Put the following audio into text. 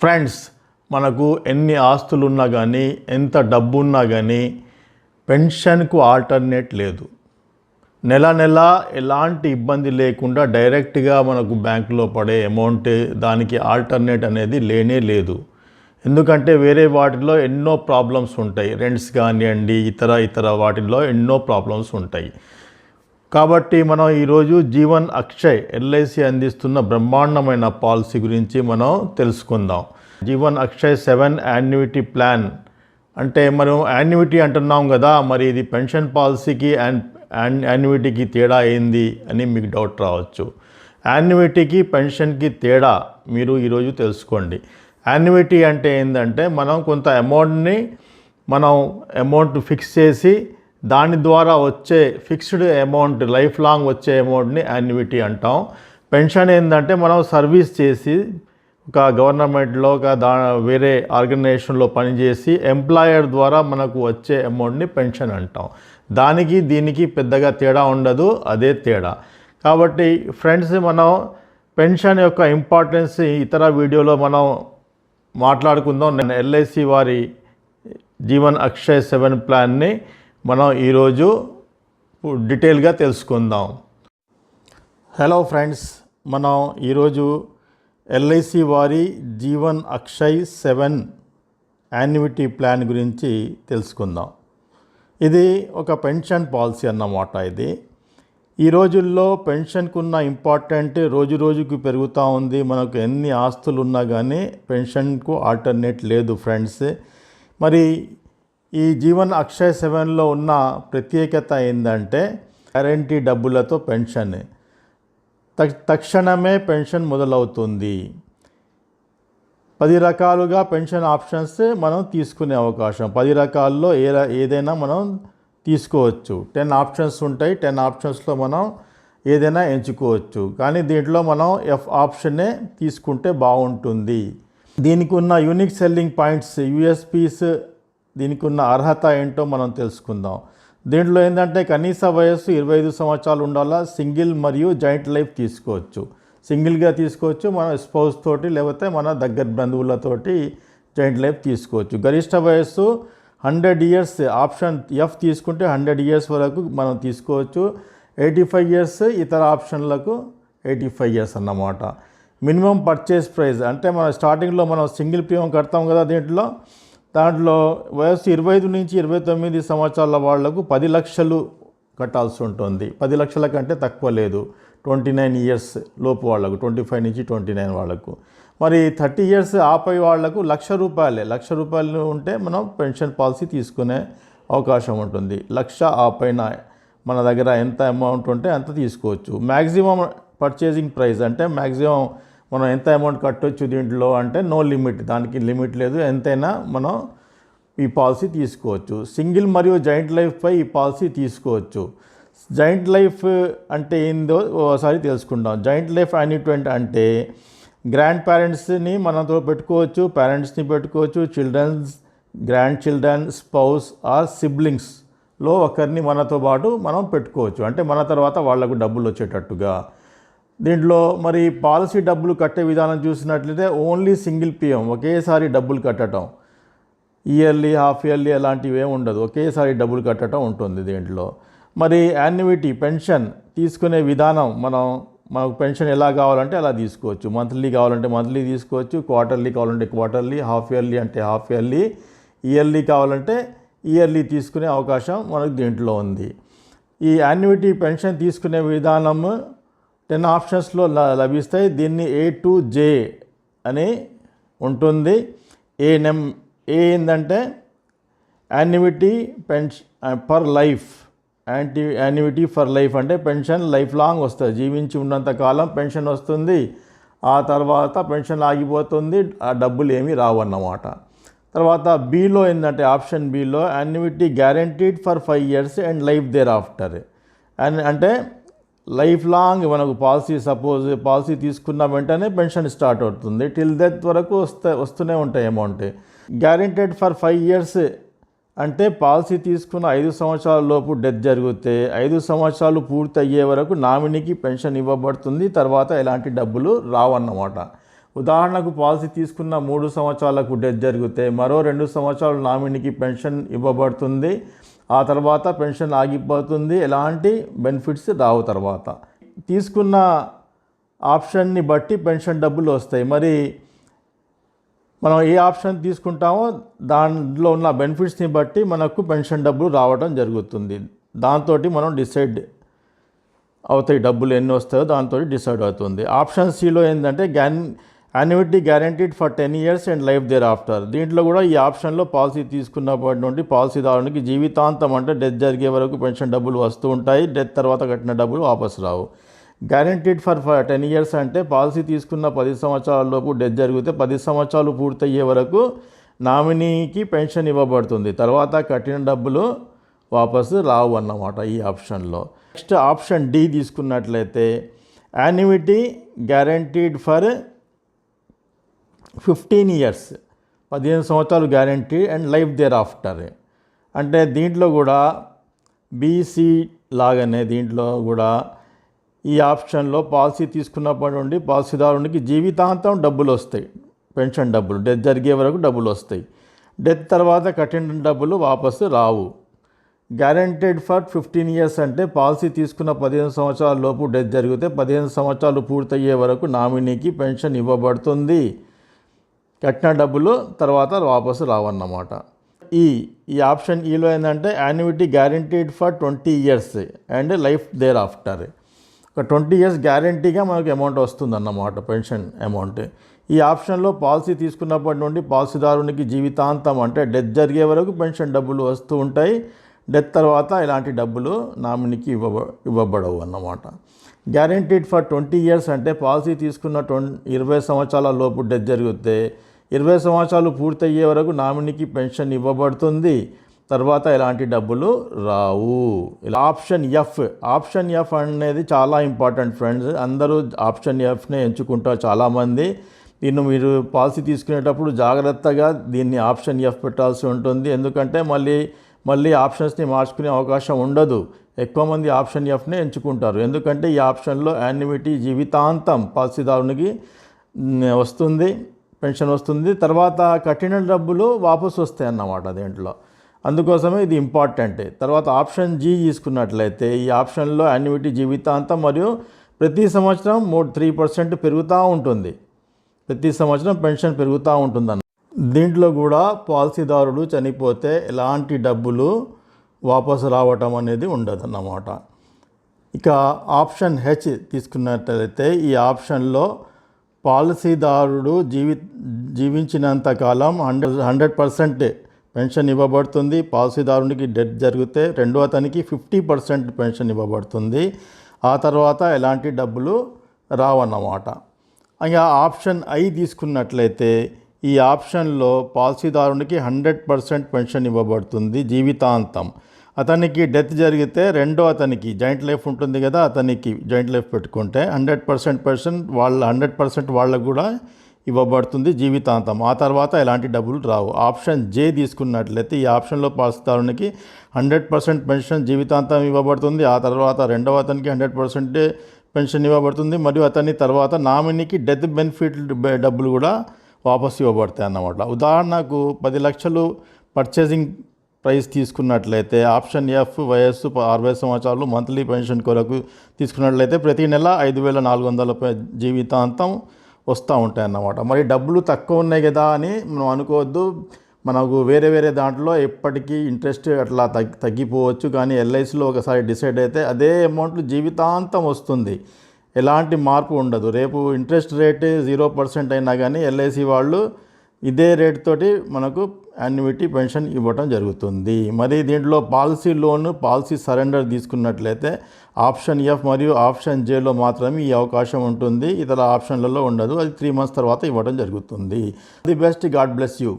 Friends మనకు ఎన్ని ఆస్తులున్నా కానీ ఎంత డబ్బు ఉన్నా కానీ పెన్షన్కు ఆల్టర్నేట్ లేదు. నెల నెల ఎలాంటి ఇబ్బంది లేకుండా డైరెక్ట్గా మనకు బ్యాంకులో పడే అమౌంట్ దానికి ఆల్టర్నేట్ అనేది లేనే లేదు. ఎందుకంటే వేరే వాటిలో ఎన్నో ప్రాబ్లమ్స్ ఉంటాయి. రెంట్స్ కానివ్వండి ఇతర ఇతర వాటిల్లో ఎన్నో ప్రాబ్లమ్స్ ఉంటాయి. కాబట్టి మనం ఈరోజు జీవన్ అక్షయ్ ఎల్ఐసి అందిస్తున్న బ్రహ్మాండమైన పాలసీ గురించి మనం తెలుసుకుందాం. Jeevan Akshay seven annuity plan. అంటే మనం యాన్యుటీ అంటున్నాం కదా మరి ఇది పెన్షన్ పాలసీకి అండ్ యాన్యుటీకి తేడా ఏంది అని మీకు డౌట్ రావచ్చు. యాన్యుటీకి పెన్షన్కి తేడా మీరు ఈరోజు తెలుసుకోండి. యాన్యుటీ అంటే ఏంటంటే మనం కొంత అమౌంట్ని మనం అమౌంట్ ఫిక్స్ చేసి దాని ద్వారా వచ్చే ఫిక్స్డ్ అమౌంట్ లైఫ్ లాంగ్ వచ్చే అమౌంట్ని యాన్యుటీ అంటాం. పెన్షన్ ఏంటంటే మనం సర్వీస్ చేసి ఒక గవర్నమెంట్లో ఒక దా వేరే ఆర్గనైజేషన్లో పనిచేసి ఎంప్లాయర్ ద్వారా మనకు వచ్చే అమౌంట్ని పెన్షన్ అంటాం. దానికి దీనికి పెద్దగా తేడా ఉండదు అదే తేడా. కాబట్టి ఫ్రెండ్స్ మనం పెన్షన్ యొక్క ఇంపార్టెన్స్ ఇతర వీడియోలో మనం మాట్లాడుకుందాం. నేను ఎల్ఐసి వారి జీవన్ అక్షయ్ సెవెన్ ప్లాన్ని మనం ఈరోజు డీటెయిల్గా తెలుసుకుందాం. హలో ఫ్రెండ్స్ మనం ఈరోజు ఎల్ఐసి వారి Jeevan Akshay seven annuity plan గురించి తెలుసుకుందాం. ఇది ఒక పెన్షన్ పాలసీ అన్నమాట ఇది. ఈ రోజుల్లో పెన్షన్కున్న ఇంపార్టెంట్ రోజు రోజుకు పెరుగుతూ ఉంది. మనకు ఎన్ని ఆస్తులు ఉన్నా కానీ పెన్షన్కు ఆల్టర్నేట్ లేదు ఫ్రెండ్స్. మరి ఈ జీవన్ అక్షయ సెవెన్లో ఉన్న ప్రత్యేకత ఏంటంటే గ్యారంటీ డబ్బులతో పెన్షన్. తక్- తక్షణమే పెన్షన్ మొదలవుతుంది. పది రకాలుగా పెన్షన్ ఆప్షన్స్ మనం తీసుకునే అవకాశం. పది రకాల్లో ఏ ఏదైనా మనం తీసుకోవచ్చు. టెన్ ఆప్షన్స్ ఉంటాయి. టెన్ ఆప్షన్స్లో మనం ఏదైనా ఎంచుకోవచ్చు. కానీ దీంట్లో మనం ఎఫ్ ఆప్షనే తీసుకుంటే బాగుంటుంది. దీనికి ఉన్న యూనిక్ సెల్లింగ్ పాయింట్స్ యూఎస్పీస్ దీనికి ఉన్న అర్హత ఏంటో మనం తెలుసుకుందాం. దీంట్లో ఏంటంటే కనీస వయస్సు ఇరవై ఐదు సంవత్సరాలు ఉండాలా? సింగిల్ మరియు జాయింట్ లైఫ్ తీసుకోవచ్చు. సింగిల్గా తీసుకోవచ్చు మన స్పౌస్ తోటి లేకపోతే మన దగ్గర బంధువులతోటి జాయింట్ లైఫ్ తీసుకోవచ్చు. గరిష్ట వయస్సు హండ్రెడ్ ఇయర్స్ ఆప్షన్ ఎఫ్ తీసుకుంటే హండ్రెడ్ ఇయర్స్ వరకు మనం తీసుకోవచ్చు. ఎయిటీ ఫైవ్ ఇయర్స్ ఇతర ఆప్షన్లకు ఎయిటీ ఫైవ్ ఇయర్స్ అన్నమాట. మినిమం పర్చేస్ ప్రైస్ అంటే మన స్టార్టింగ్లో మనం సింగిల్ ప్రీమియం కడతాం కదా దీంట్లో. దాంట్లో వయస్సు ఇరవై ఐదు నుంచి ఇరవై తొమ్మిది సంవత్సరాల వాళ్ళకు పది లక్షలు కట్టాల్సి ఉంటుంది. పది లక్షల కంటే తక్కువ లేదు. ట్వంటీ నైన్ ఇయర్స్ లోపు వాళ్ళకు ట్వంటీ ఫైవ్ నుంచి ట్వంటీ నైన్ వాళ్ళకు మరి థర్టీ ఇయర్స్ ఆపై వాళ్ళకు లక్ష రూపాయలే. లక్ష రూపాయలు ఉంటే మనం పెన్షన్ పాలసీ తీసుకునే అవకాశం ఉంటుంది. లక్ష ఆపైన మన దగ్గర ఎంత అమౌంట్ ఉంటే అంత తీసుకోవచ్చు. మ్యాక్సిమం పర్చేసింగ్ ప్రైస్ అంటే మ్యాక్సిమం మనం ఎంత అమౌంట్ కట్టొచ్చు దీంట్లో అంటే నో లిమిట్ దానికి లిమిట్ లేదు. ఎంతైనా మనం ఈ పాలసీ తీసుకోవచ్చు. సింగిల్ మరియు జాయింట్ లైఫ్పై ఈ పాలసీ తీసుకోవచ్చు. జాయింట్ లైఫ్ అంటే ఏందో ఒకసారి తెలుసుకుందాం. జాయింట్ లైఫ్ అనేటువంటి అంటే గ్రాండ్ పేరెంట్స్ని మనతో పెట్టుకోవచ్చు పేరెంట్స్ని పెట్టుకోవచ్చు childrens grand children spouse or సిబ్లింగ్స్లో ఒకరిని మనతో పాటు మనం పెట్టుకోవచ్చు. అంటే మన తర్వాత వాళ్ళకు డబ్బులు వచ్చేటట్టుగా. దీంట్లో మరి పాలసీ డబ్బులు కట్టే విధానం చూసినట్లయితే ఓన్లీ సింగిల్ పిఎం ఒకేసారి డబ్బులు కట్టడం ఇయర్లీ హాఫ్ ఇయర్లీ అలాంటివి ఏమి ఉండదు. ఒకేసారి డబ్బులు కట్టడం ఉంటుంది దీంట్లో. మరి యాన్యుటీ పెన్షన్ తీసుకునే విధానం మనం మనకు పెన్షన్ ఎలా కావాలంటే అలా తీసుకోవచ్చు. మంత్లీ కావాలంటే మంత్లీ తీసుకోవచ్చు క్వార్టర్లీ కావాలంటే క్వార్టర్లీ హాఫ్ ఇయర్లీ అంటే హాఫ్ ఇయర్లీ ఇయర్లీ కావాలంటే ఇయర్లీ తీసుకునే అవకాశం మనకు దీంట్లో ఉంది. ఈ యాన్యుటీ పెన్షన్ తీసుకునే విధానం టెన్ ఆప్షన్స్లో ల- లభిస్తాయి. దీన్ని ఏ టు జే అని ఉంటుంది. ఏ నెమ్ ఏ ఏంటంటే annuity pension per life. Anti annuity for life అంటే పెన్షన్ లైఫ్ లాంగ్ వస్తుంది. జీవించి ఉన్నంత కాలం పెన్షన్ వస్తుంది. ఆ తర్వాత పెన్షన్ ఆగిపోతుంది. ఆ డబ్బులు ఏమీ రావు అన్నమాట. తర్వాత బీలో ఏంటంటే option బీలో annuity guaranteed for five years and life thereafter and అంటే లైఫ్ లాంగ్ మనకు పాలసీ సపోజ్ పాలసీ తీసుకున్న వెంటనే పెన్షన్ స్టార్ట్ అవుతుంది. టిల్ డెత్ వరకు వస్తే వస్తూనే ఉంటాయి amount. Guaranteed for five years అంటే పాలసీ తీసుకున్న ఐదు సంవత్సరాల లోపు డెత్ జరిగితే ఐదు సంవత్సరాలు పూర్తి అయ్యే వరకు నామినీకి పెన్షన్ ఇవ్వబడుతుంది. తర్వాత ఎలాంటి డబ్బులు రావన్నమాట. ఉదాహరణకు పాలసీ తీసుకున్న మూడు సంవత్సరాలకు డెత్ జరిగితే మరో రెండు సంవత్సరాలు నామినీకి పెన్షన్ ఇవ్వబడుతుంది. ఆ తర్వాత పెన్షన్ ఆగిపోతుంది. ఎలాంటి బెనిఫిట్స్ రావు తర్వాత. తీసుకున్న ఆప్షన్ని బట్టి పెన్షన్ డబ్బులు వస్తాయి. మరి మనం ఏ ఆప్షన్ తీసుకుంటామో దాంట్లో ఉన్న బెనిఫిట్స్ని బట్టి మనకు పెన్షన్ డబ్బులు రావడం జరుగుతుంది. దాంతో మనం డిసైడ్ అవుతాయి డబ్బులు ఎన్ని వస్తాయో దాంతో డిసైడ్ అవుతుంది. ఆప్షన్ సిలో ఏంటంటే gain annuity guaranteed for ten years and life thereafter దీంట్లో కూడా ఈ ఆప్షన్లో పాలసీ తీసుకున్నప్పటి నుండి పాలసీదారునికి జీవితాంతం అంటే డెత్ జరిగే వరకు పెన్షన్ డబ్బులు వస్తూ ఉంటాయి. డెత్ తర్వాత కట్టిన డబ్బులు వాపసు రావు. Guaranteed for for ten years అంటే పాలసీ తీసుకున్న పది సంవత్సరాలలోపు డెత్ జరిగితే పది సంవత్సరాలు పూర్తయ్యే వరకు నామినీకి పెన్షన్ ఇవ్వబడుతుంది. తర్వాత కట్టిన డబ్బులు వాపసు రావు అన్నమాట ఈ ఆప్షన్లో. నెక్స్ట్ ఆప్షన్ డి తీసుకున్నట్లయితే annuity guaranteed for fifteen years పదిహేను సంవత్సరాలు guarantee and life thereafter అంటే దీంట్లో కూడా బీసీ లాగానే దీంట్లో కూడా ఈ ఆప్షన్లో పాలసీ తీసుకున్నప్పటి నుండి పాలసీదారునికి జీవితాంతం డబ్బులు వస్తాయి. పెన్షన్ డబ్బులు డెత్ జరిగే వరకు డబ్బులు వస్తాయి. డెత్ తర్వాత కట్టిన డబ్బులు వాపసు రావు. గ్యారంటెడ్ ఫర్ ఫిఫ్టీన్ ఇయర్స్ అంటే పాలసీ తీసుకున్న పదిహేను సంవత్సరాల లోపు డెత్ జరిగితే పదిహేను సంవత్సరాలు పూర్తయ్యే వరకు నామినీకి పెన్షన్ ఇవ్వబడుతుంది. కట్టిన డబ్బులు తర్వాత వాపసు రావన్నమాట. ఈ ఈ ఆప్షన్ ఈలో ఏంటంటే annuity guaranteed for twenty years and life thereafter ఒక ట్వంటీ ఇయర్స్ గ్యారంటీగా మనకు అమౌంట్ వస్తుందన్నమాట పెన్షన్ అమౌంట్ ఈ ఆప్షన్లో పాలసీ తీసుకున్నప్పటి నుండి పాలసీదారునికి జీవితాంతం అంటే డెత్ జరిగే వరకు పెన్షన్ డబ్బులు వస్తూ ఉంటాయి. డెత్ తర్వాత ఇలాంటి డబ్బులు నామినీకి ఇవ్వ ఇవ్వబడవు అన్నమాట. గ్యారంటీడ్ ఫర్ ట్వంటీ ఇయర్స్ అంటే పాలసీ తీసుకున్న ట్వంటీ ఇరవై సంవత్సరాల లోపు డెత్ జరిగితే ఇరవై సంవత్సరాలు పూర్తయ్యే వరకు నామినీకి పెన్షన్ ఇవ్వబడుతుంది. తర్వాత ఎలాంటి డబ్బులు? రావు. ఇలా ఆప్షన్ ఎఫ్. ఆప్షన్ ఎఫ్ అనేది చాలా ఇంపార్టెంట్ ఫ్రెండ్స్. అందరూ ఆప్షన్ ఎఫ్నే ఎంచుకుంటారు చాలామంది. దీన్ని మీరు పాలసీ తీసుకునేటప్పుడు జాగ్రత్తగా దీన్ని ఆప్షన్ ఎఫ్ పెట్టాల్సి ఉంటుంది. ఎందుకంటే మళ్ళీ మళ్ళీ ఆప్షన్స్ని మార్చుకునే అవకాశం ఉండదు. ఎక్కువ మంది ఆప్షన్ ఎఫ్నే ఎంచుకుంటారు. ఎందుకంటే ఈ ఆప్షన్లో యాన్యుమిటీ జీవితాంతం పాలసీదారునికి వస్తుంది. పెన్షన్ వస్తుంది. తర్వాత కఠిన డబ్బులు వాపసు వస్తాయి అన్నమాట దీంట్లో. అందుకోసమే ఇది ఇంపార్టెంట్. తర్వాత ఆప్షన్ జీ తీసుకున్నట్లయితే ఈ ఆప్షన్లో యాన్యుటీ జీవితాంతం మరియు ప్రతి సంవత్సరం మూడు త్రీ పర్సెంట్ పెరుగుతూ ఉంటుంది. ప్రతి సంవత్సరం పెన్షన్ పెరుగుతూ ఉంటుందన్న. దీంట్లో కూడా పాలసీదారుడు చనిపోతే ఎలాంటి డబ్బులు వాపసు రావటం అనేది ఉండదన్నమాట. ఇక ఆప్షన్ హెచ్ తీసుకున్నట్లయితే ఈ ఆప్షన్లో పాలసీదారుడు జీవి జీవించినంత కాలం హండ్రెడ్ హండ్రెడ్ పర్సెంట్ పెన్షన్ ఇవ్వబడుతుంది. పాలసీదారునికి డెత్ జరిగితే రెండో అతనికి ఫిఫ్టీ పర్సెంట్ పెన్షన్ ఇవ్వబడుతుంది. ఆ తర్వాత ఎలాంటి డబ్బులు రావన్నమాట. ఇంకా ఆప్షన్ ఐ తీసుకున్నట్లయితే ఈ ఆప్షన్లో పాలసీదారునికి హండ్రెడ్ పర్సెంట్ పెన్షన్ ఇవ్వబడుతుంది జీవితాంతం. అతనికి డెత్ జరిగితే రెండో అతనికి జాయింట్ లైఫ్ ఉంటుంది కదా అతనికి జాయింట్ లైఫ్ పెట్టుకుంటే హండ్రెడ్ పర్సెంట్ పర్సెంట్ వాళ్ళ హండ్రెడ్ పర్సెంట్ వాళ్ళకు కూడా ఇవ్వబడుతుంది జీవితాంతం. ఆ తర్వాత ఎలాంటి డబ్బులు రావు. ఆప్షన్ జే తీసుకున్నట్లయితే ఈ ఆప్షన్లో పాలసీదారునికి హండ్రెడ్ పర్సెంట్ పెన్షన్ జీవితాంతం ఇవ్వబడుతుంది. ఆ తర్వాత రెండవ అతనికి హండ్రెడ్ పర్సెంట్ పెన్షన్ ఇవ్వబడుతుంది. మరియు అతని తర్వాత నామినీకి డెత్ బెనిఫిట్ డబ్బులు కూడా వాపసు ఇవ్వబడతాయి అన్నమాట. ఉదాహరణకు పది లక్షలు పర్చేసింగ్ ప్రైస్ తీసుకున్నట్లయితే ఆప్షన్ ఎఫ్ వయస్సు అరవై సంవత్సరాలు మంత్లీ పెన్షన్ కొరకు తీసుకున్నట్లయితే ప్రతి నెల ఐదు వేల నాలుగు వందల జీవితాంతం వస్తూ ఉంటాయి అన్నమాట మరి డబ్బులు తక్కువ ఉన్నాయి కదా అని మనం అనుకోవద్దు. మనకు వేరే వేరే దాంట్లో ఎప్పటికీ ఇంట్రెస్ట్ అట్లా తగ్గి తగ్గిపోవచ్చు. కానీ ఎల్ఐసిలో ఒకసారి డిసైడ్ అయితే అదే అమౌంట్ జీవితాంతం వస్తుంది. ఎలాంటి మార్పు ఉండదు. రేపు ఇంట్రెస్ట్ రేట్ జీరో పర్సెంట్ అయినా కానీ ఎల్ఐసి వాళ్ళు ఇదే రేట్ తోటి మనకు యాన్యుటీ పెన్షన్ ఇవ్వటం జరుగుతుంది. మరి దీంట్లో పాలసీ లోన్ పాలసీ సరెండర్ తీసుకున్నట్లయితే ఆప్షన్ ఎఫ్ మరియు ఆప్షన్ జేలో మాత్రమే ఈ అవకాశం ఉంటుంది. ఇతర ఆప్షన్లలో ఉండదు. అది త్రీ మంత్స్ తర్వాత ఇవ్వడం జరుగుతుంది. The best God bless you